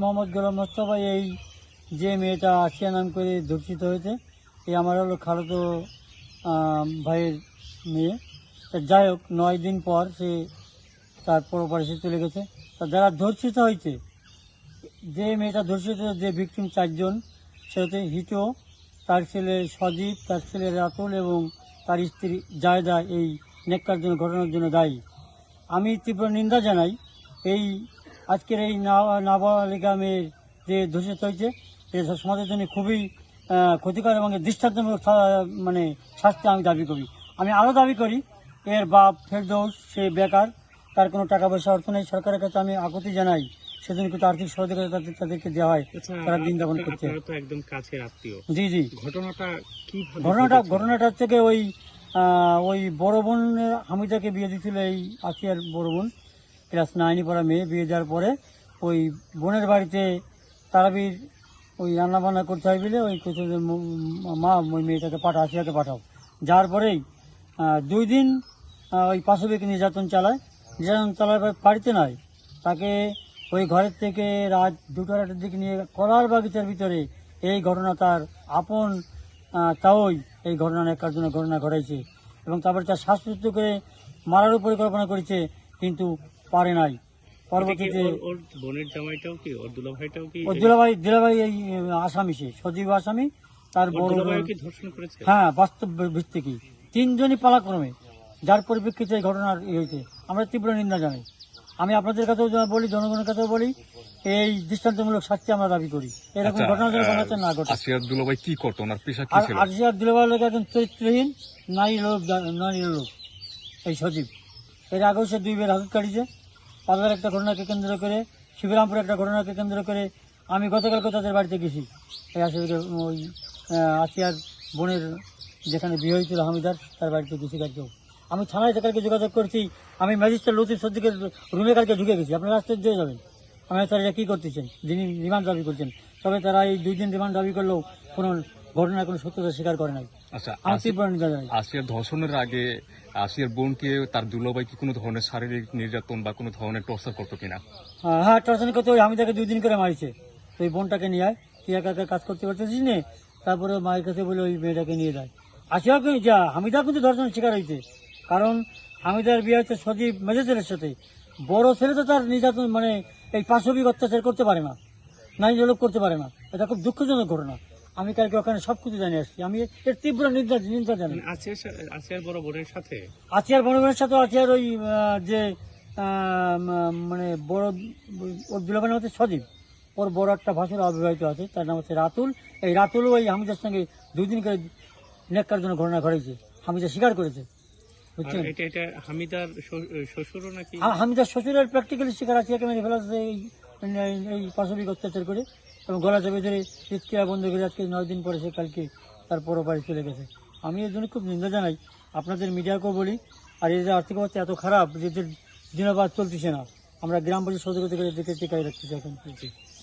মোহাম্মদ গোলাম মোস্তফা এই যে মেয়েটা আসিয়া নাম করে ধর্ষিত হয়েছে, এই আমার হলো খালতো ভাইয়ের মেয়ে। যাই হোক, নয় দিন পর সে তার পরপারে চলে গেছে। তা যারা ধর্ষিত হয়েছে, যে মেয়েটা ধর্ষিত যে ভিকটিম চারজন, সে হচ্ছে হিটো তার ছেলে সজীব, তার ছেলে রাতুল এবং তার স্ত্রী জায়দা এই নেককার জন্য ঘটনার জন্য দায়ী। আমি তীব্র নিন্দা জানাই এই আজকের এই না- নাবালিকা মেয়ের যে ধূষিত হয়েছে এ সমাজের জন্য খুবই ক্ষতিকর এবং দৃষ্টান্তমূলক মানে শাস্তি আমি দাবি করি। আমি আরও দাবি করি এর বাপ ফেরদৌস সে বেকার তার কোনো টাকা পয়সা অর্থ নেই সরকারের কাছে আমি আকুতি জানাই সেজন্য কিন্তু আর্থিক সহযোগিতা তাদের তাদেরকে দেওয়া হয় আচ্ছা তারা দিন যাপন একদম কাছের আত্মীয়। জি জি। ঘটনাটা কীভাবে ঘটনাটা ঘটনাটা হচ্ছে কি ওই ওই বড় বোন হামিদাকে বিয়ে দিয়েছিল এই আসিয়ার বড় বোন। ক্লাস নাইনে পড়া মেয়ে, বিয়ে দেওয়ার পরে ওই বোনের বাড়িতে তারাবির ওই রান্না বান্না করতে হয় বলে ওই যে, মা ওই মেয়েটাকে পাঠাও আসিয়াকে পাঠাও। যাওয়ার পরেই দুই দিন ওই পাশবিক নির্যাতন চালায়। নির্যাতন চালার পর বাড়িতে নয়, তাকে ওই ঘরের থেকে রাত দুটো আড়াইটার দিকে নিয়ে কলার বাগিচার ভিতরে এই ঘটনা তার আপন তাওই এই ঘটনা নেকার জন্য ঘটনা ঘটাইছে এবং তারপরে তার শ্বাসরুদ্ধ করে মারারও পরিকল্পনা করেছে। কিন্তু পারে নাই। পরবর্তীতে ওর- ওর বোনের জামাইটাও কি ওর দুলাভাইটাও কি ও দিলাভাই দিলাভাই এই আসামি সে সজীব আসামি। তার বড় কি ধর্ষণ করেছে? হ্যাঁ বাস্তব ভিত্তিকে তিনজনই পালাক্রমে যার পরিপ্রেক্ষিতে এই ঘটনার ই হয়েছে। আমরা তীব্র নিন্দা জানাই। আমি আপনাদের কাছেও বলি জনগণের কাছেও বলি এই দৃষ্টান্তমূলক শাস্তি আমরা দাবি করি। এরকম আচ্ছা, ঘটনা যেন বাংলাদেশে না ঘটে। আসিয়ার দুলাভাই কি করতো? ওনার পেশা কি আর ছিল? আরজিয়ার দিলবার একজন চরিত্রহীন নারী লোক নারী লোক এই সজীব। এর আগেও সে দুই বের হাজত কাটিছে। পাতার একটা ঘটনাকে কেন্দ্র করে, শিবরামপুর একটা ঘটনাকে কেন্দ্র করে আমি গতকালকে তাদের বাড়িতে গেছি। এই আসলে ওই আসিয়ার বোনের যেখানে বিয়ে হয়েছিল, হামিদার, তার বাড়িতে গেছি কালকেও। আমি থানায় কালকে যোগাযোগ করছি, আমি ম্যাজিস্ট্রেট লতিফ সদ্দিকের রুমে কালকে ঢুকে গেছি। আপনারা রাস্তায় দিয়ে যাবেন। আমি তারা কী করতেছেন যিনি রিমান্ড দাবি করছেন। তবে তারা এই দুই দিন রিমান্ড দাবি করলেও কোনো ঘটনার কোনো সত্যতা স্বীকার করে নাই। আচ্ছা আমি আসিয়ার ধর্ষণের আগে আসিয়ার বোনকে তার দুলাভাই কি কোনো ধরনের শারীরিক নির্যাতন বা কোনো ধরনের টর্চার করতো কিনা? হ্যাঁ, হ্যাঁ টর্চন করতে ওই হামিদাকে দুই দিন করে মারিছে। তো ওই বোনটাকে নিয়ে আয় তুই একা একা কাজ করতে পারতেছিস নে তারপরে মায়ের কাছে বলে ওই মেয়েটাকে নিয়ে যায়। আসিয়া কিন্তু যা হামিদা কিন্তু ধর্ষণের শিকার হয়েছে। কারণ হামিদার বিয়ে হচ্ছে সজীব মেজেদের সাথে। বড় ছেলে তো তার নির্যাতন মানে এই পাশবিক অত্যাচার করতে পারে না লোক করতে পারে না। এটা খুব দুঃখজনক ঘটনা। আমি কালকে ওখানে সব কিছু জানিয়ে আসছি। আমি এর তীব্র নিন্দা নিন্দা মানে আসিয়ার বড় বোনের সাথে? আচিয়ার বড় বোনের সাথে আচিয়ার ওই যে মানে বড় ওর নাম হচ্ছে সজীব। ওর বড় একটা ভাষার অবিবাহিত আছে তার নাম হচ্ছে রাতুল। এই রাতুল ওই হামিদার সঙ্গে দুই দিন করে নেককার জন্য ঘটনা ঘটেছে। হামিদা স্বীকার করেছে। এটা হামিদার শ্বশুরের প্র্যাকটিক্যালি শিকার আছে মেরে ফেলা এই পাশবিক অত্যাচার করে। এবং গলা চেপে ধরে চিৎকার বন্ধ করে আজকে নয় দিন পরে সে কালকে তার পর বাড়ি চলে গেছে। আমি এর জন্য খুব নিন্দা জানাই। আপনাদের মিডিয়াকেও বলি, আর এদের আর্থিক অবস্থা এত খারাপ যে দিনবাদ চলতেছে না। আমরা গ্রাম পরিষদ সহযোগিতা করে দেখে টিকাই রাখতেছি এখন।